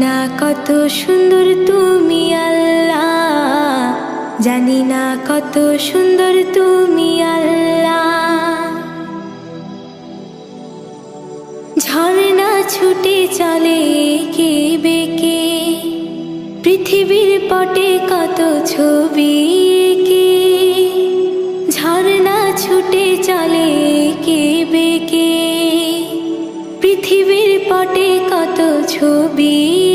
না কত সুন্দর তুমি আল্লাহ। জানি না কত সুন্দর তুমি আল্লাহ। ঝর্ণা ছুটে চলে কে বেকে পৃথিবীর পটে কত ছবি কে ঝর্ণা ছুটে চলে কে বেকে পৃথিবীর পটে কত ছবি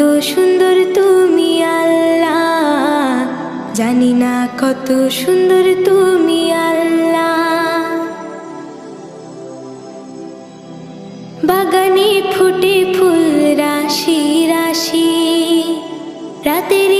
কত সুন্দর তুমি আল্লাহ। জানি না কত সুন্দর তুমি আল্লাহ। বাগানে ফুটে ফুল, রাশি রাশি। রাতেরই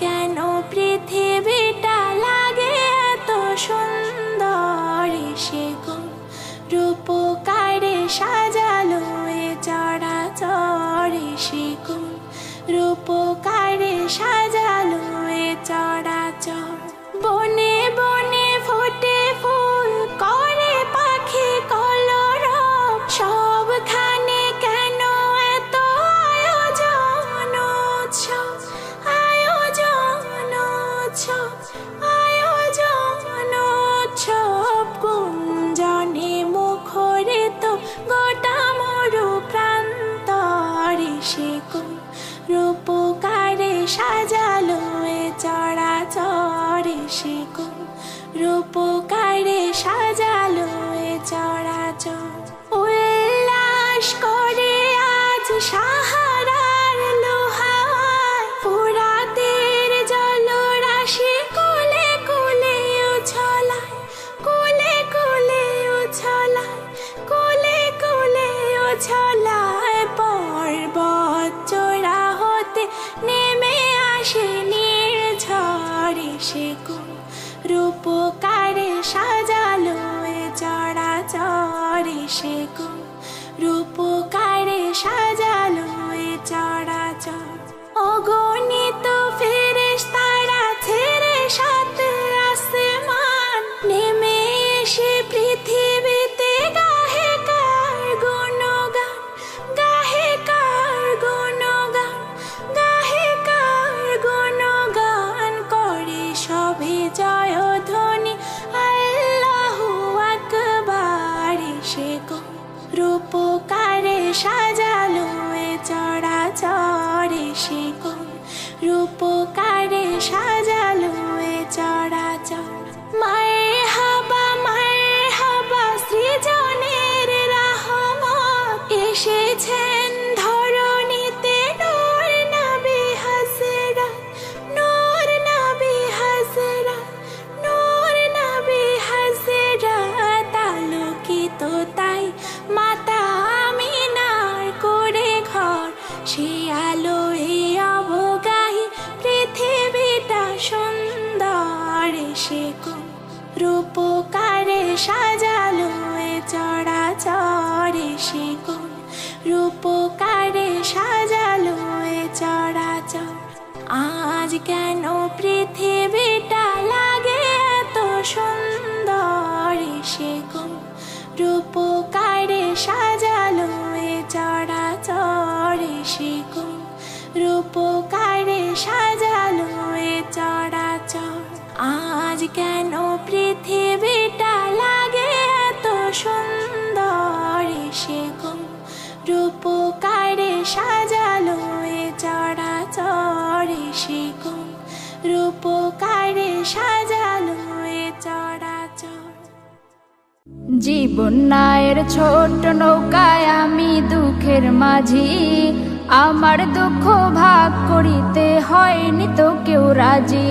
কেন পৃথিবীটা লাগে এত সুন্দর? সে রূপকারে সাজালো এ চড়াচড়ে সে রূপকারে সাজালো এ চড়াচড় পৃথিবীটা লাগে এত সুন্দর। সে গো, রূপকারে সাজালো এ চরাচরে। সে গো, রূপকারে সাজালো এ চরাচর। জীবন নায়ের ছোট নৌকায় আমি দুঃখের মাঝি। আমার দুঃখ ভাগ করিতে হয়নি তো কেউ রাজি।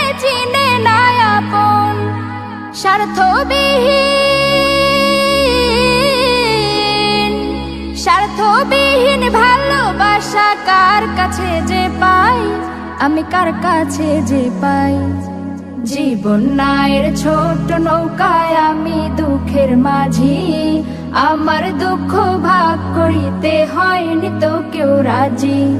আপন স্বার্থবিহীন। স্বার্থবিহীন ভালোবাসা কার কাছে যে পাই? আমি কার কাছে যে পাই? জীবন নায়ের ছোট নৌকায় আমি দুঃখের মাঝি। আমার দুঃখ ভাগ করিতে হয়নি তো কেউ রাজি।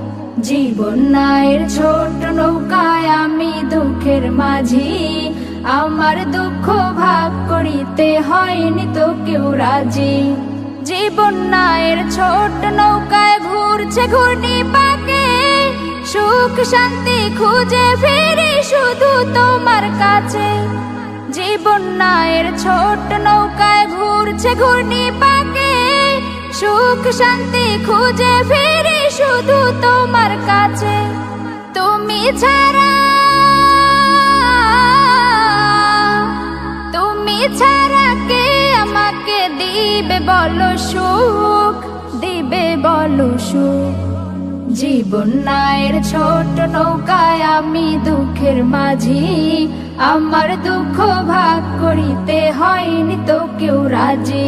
জীবন নায়ের ছোট নৌকায় আমি দুঃখের মাঝি। আমার দুঃখ ভাগ করিতে হয়নি তো কেউ রাজি। জীবন নায়ের ছোট নৌকায় ঘুরছে ঘূর্ণি পাকে সুখ শান্তি খুঁজে ফিরি শুধু তোমার কাছে। জীবন নায়ের ছোট নৌকায় ঘুরছে ঘূর্ণি পাকে সুখ শান্তি খুঁজে ফিরি শুধু তোমার কাছে, তুমি ছাড়া। তুমি ছাড়া কে আমাকে দিবে বলো সুখ, দিবে বলো সুখ। জীবন নায়ের ছোট নৌকায় আমি দুঃখের মাঝি, আমার দুঃখ ভাগ করিতে হয়নি তো কেউ রাজি।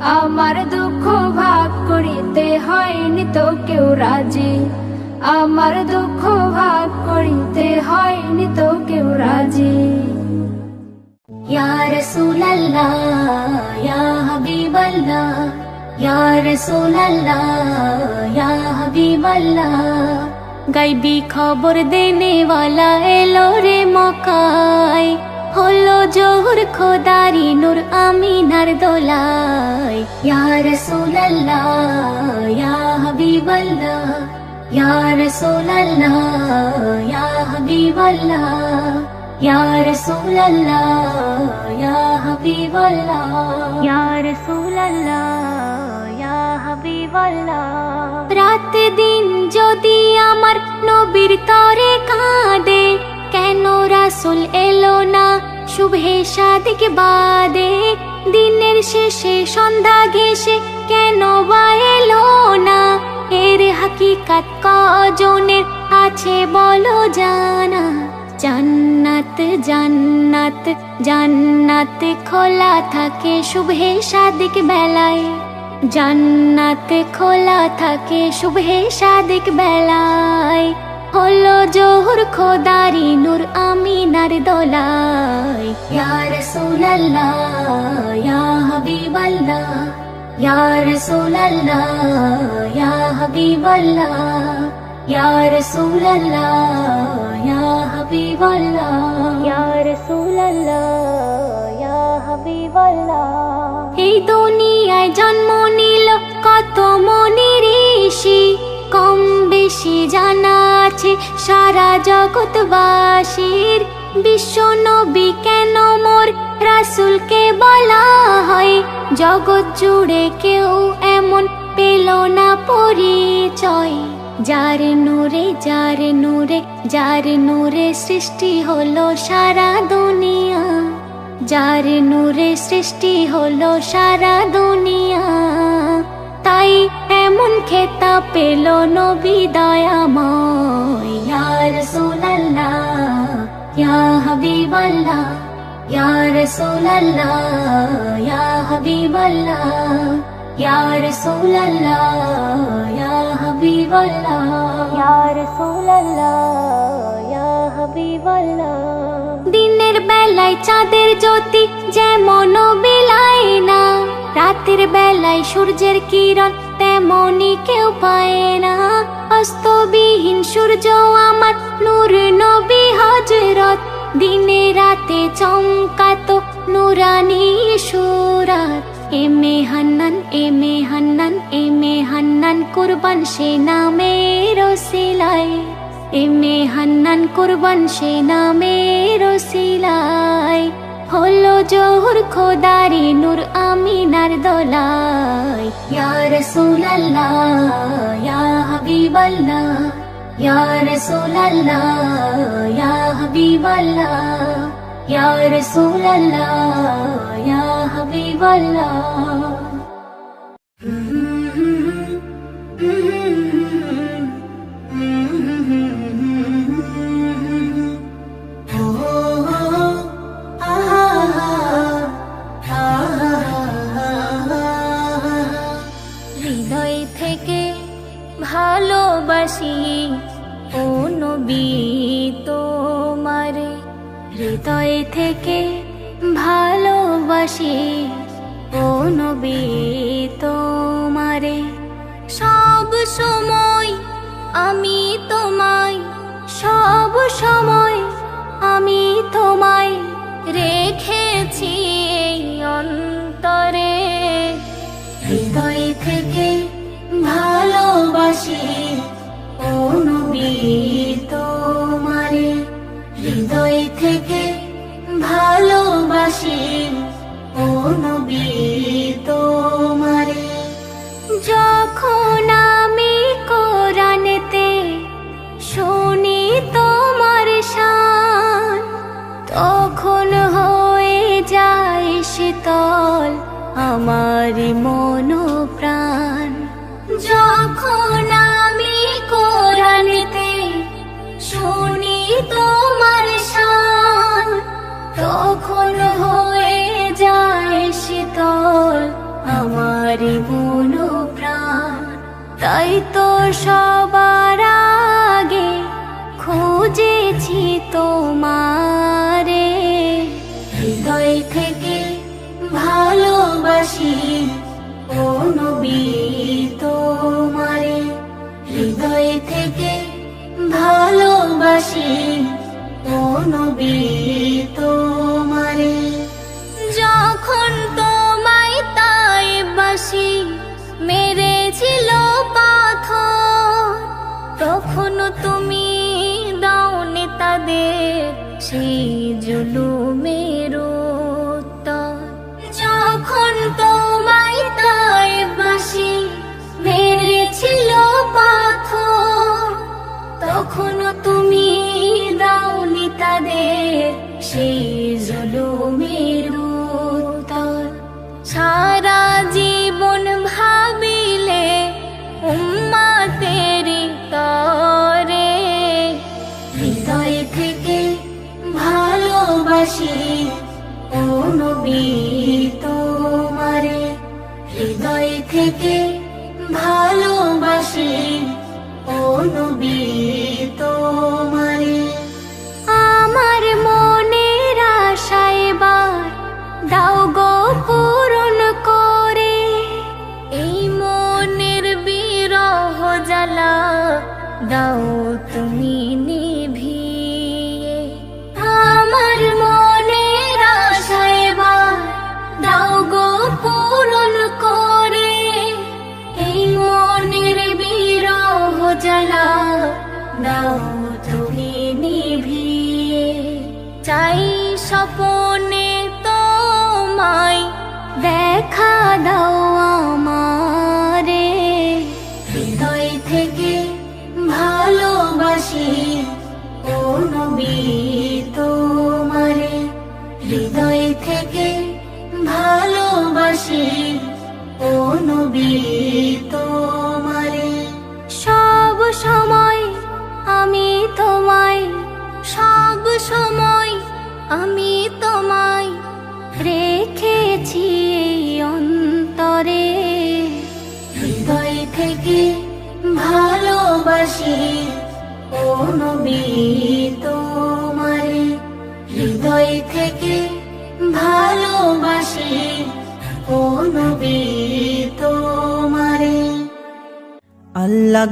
আমার দুঃখ ভাগ করিতে হয়নি তো কেউ রাজি। আমার দুঃখ ভাগ করিতে হয়নি তো কেউ রাজি। ইয়া রাসূলুল্লাহ, ইয়া হাবিবাল্লাহ, ইয়া রাসূলুল্লাহ, ইয়া হাবিবাল্লাহ। গাইবি খবর দেনে ওয়ালা এলো রে মকাই হলো জোহর খোদারি নূর আমিনার দোলাই ইয়া রাসূলুল্লাহ, ইয়া হাবিবাল্লাহ, ইয়া রাসূলুল্লাহ, ইয়া হাবিবাল্লাহ, ইয়া রাসূলুল্লাহ, ইয়া হাবিবাল্লাহ, ইয়া রাসূলুল্লাহ, ইয়া হাবিবাল্লাহ। রাত দিন যদি আমার নবীর তরে কাঁদে কেন রাসুল এলো না? শুভে সাদিক বাদে, দিনের শেষে সন্ধ্যা ঘেসে কেন বা এলো না? এর হাকিকাত কজনের আছে বলো জানা? জান্নাত জান্নাত জান্নাত খোলা থাকে শুভে সাদিক বেলায়। জান্নাত খোলা থাকে শুভে সাদিক বেলায়। হলো জোহর খোদারি নূর আমিনার দোলায়। ইয়া রাসূলুল্লাহ ইয়া হাবিবাল্লাহ ইয়া রাসূলুল্লাহ ইয়া হাবিবাল্লাহ ইয়া রাসূলুল্লাহ ইয়া হাবিবাল্লাহ। ইয়া রাসূলুল্লাহ ইয়া হাবিবাল্লাহ। এই দুনিয়ায় জন্ম নিল কত মনি ঋষি কম বেশি জানা আছে সারা জগৎবাসীর। বিশ্ব নবী কেন মোর রাসুলকে বলা হয়? জগৎ জুড়ে কেউ এমন পেল না পরিচয়। যার নূরে যার নূরে যার নূরে সৃষ্টি হলো সারা দুনিয়া। যার নূরে সৃষ্টি হলো সারা দুনিয়া। তাই এমন খেতা পেল নবী দয়াময়। ইয়া রাসূলুল্লাহ ইয়া হাবিবাল্লাহ ইয়া রাসূলুল্লাহ ইয়া হাবিবাল্লাহ ইয়া রাসূলুল্লাহ ইয়া হাবিবাল্লাহ। ইয়া রাসূলুল্লাহ ইয়া হাবিবাল্লাহ। দিনের বেলায় চাঁদের জ্যোতি যেমন বিলায় না রাতের বেলায় সূর্যের কিরণ তেমনই কেউ পায় না। অস্তবিহীন সূর্য আমার নূর নবী হজরত দিনে রাতে চমকাতো নুরানি সুরাত। এমে হান্নান এমে হান্নান এমে হান্নান কুরবান সে নামের সিলায় এমে হান্নান কুরবান সে নামের সিলায় হলো জোহর খোদারি নূর আমিনার দোলাই ইয়া রাসূলুল্লাহ, ইয়া হাবিবাল্লাহ, ইয়া রাসূলুল্লাহ, ইয়া হাবিবাল্লাহ, ইয়া রাসূলুল্লাহ, ইয়া ভালোবাসি। ও নবী, তোমারে হৃদয় থেকে ভালোবাসি। ও নবী, তোমারে সব সময় আমি তোমায়, সব সময় আমি তোমায় রেখেছি অন্তরে। হৃদয় থেকে ভালোবাসি হৃদয় থেকে ভালোবাসি। যখন আমি শুনি তোমার তখন হয়ে যায় শীতল মন। তাই তো সবার আগে খুঁজেছি তোমারে। হৃদয় থেকে ভালোবাসি ও নবী তোমারে। হৃদয় থেকে ভালোবাসি ও নবী তখনও তুমি দাওনি তাদের সেই জুলুমের উত্তর। যখন তোমায় তাই বাসি মেরেছিল পাথর, তখনও তুমি দাওনি তাদের সেই দাও তুমি নিভিয়ে। আমার মনের আশা এবার দাও গো পূরণ করে। এই মনের বিরহ জ্বালা, দাও তুমি নিভিয়ে। চাই স্বপনে তোমায়, দেখা দাও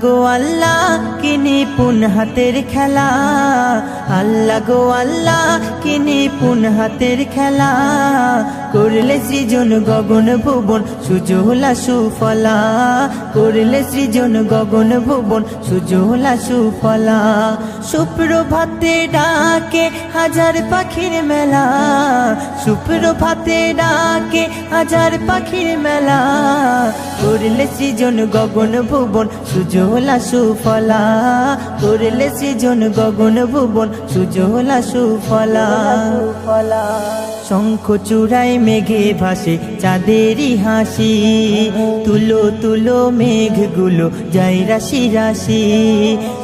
গো আল্লাহ কি নিপুণ হাতের খেলা? আল্লাহ গো আল্লাহ কি নিপুণ হাতের খেলা? করলে সৃজন গগন ভুবন সুজলা সুফলা। করলে সৃজন গগন ভুবন সুজলা সুফলা। সুপ্রভাতে ডাকে হাজার পাখির মেলা। সুপ্রভাতে ডাকে হাজার পাখির মেলা। করলে সৃজন গগন ভুবন সুজলা সুফলা। করলে সৃজন গগন ভুবন সুজলা সুফলা। শঙ্খ চূড়ায় মেঘে ভাসে, চাঁদেরই হাসি। তুলো তুলো মেঘগুলো যাই রাশি রাশি।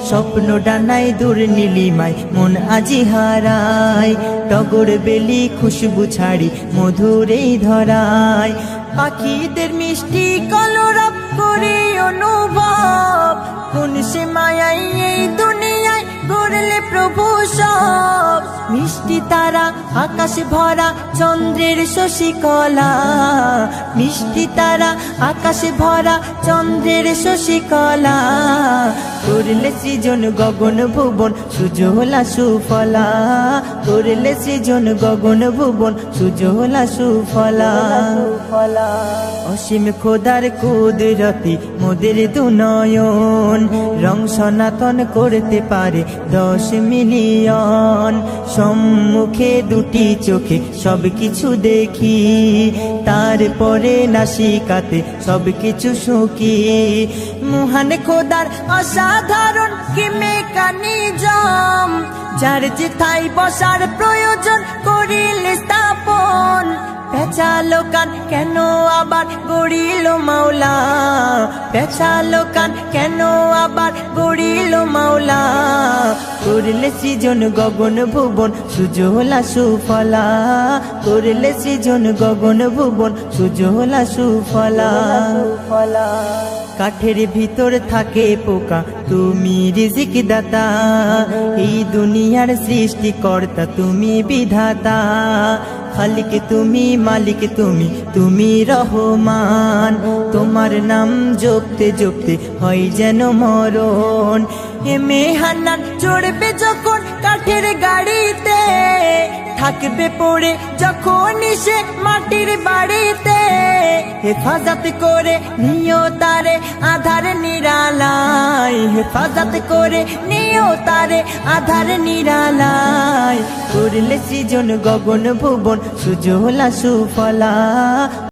স্বপ্ন ডানায় দূর নীলিমায়, মন আজি হারায়। টগর বেলি খুশবু ছাড়ি, মধুরেই ধরায়। পাখিদের মিষ্টি কলরব করে অনুভব, কোন সে মায়াই এই দুনিয়ায় করলে প্রভু সব। মিষ্টি তারা, আকাশ ভরা, চন্দ্রের শশিকলা। মিষ্টি তারা, আকাশ ভরা, চন্দ্রের শশিকলা। করলে সৃজন গগন ভুবন সুজলা সুফলা। করলে সৃজন গগন ভুবন সুজলা সুফলা। অসীম খোদার কুদরতি মোদের দুনয়ন, রং সনাতন করতে পারে দশ মিলিয়ন। সম্মুখে দুটি চোখে সব কিছু দেখি, তারপরে নাসিকাতে সব কিছু সুখী। মহান খোদার অসাধারণ কি মেকানিজম যার যে থাই বসার প্রয়োজন করিলে স্থাপন। পেঁচালো কান কেন আবার গড়িল মাওলা? পেঁচালো কান কেন আবার গড়িল মাওলা? করলে সৃজন গগন ভুবন সুজলা সুফলা। করলে সৃজন গগন ভুবন সুজলা সুফলা। কাঠের ভিতর থাকে পোকা। তুমি রিজিক দাতা এই দুনিয়ার সৃষ্টিকর্তা তুমি বিধাতা। খালিক তুমি মালিক তুমি তুমি রহমান। তোমার নাম জপতে জপতে হয় যেন মরণ। এ মেহান্নান চড়বে যখন কাঠের গাড়িতে থাকবে পড়ে, যখন সে মাটির বাড়িতে হেফাজত করে নিও তারে আধার নিরালায়। হেফাজত করে নিও তারে আধার নিরালায়। করলে সৃজন গগন ভুবন, সুজলা সুফলা।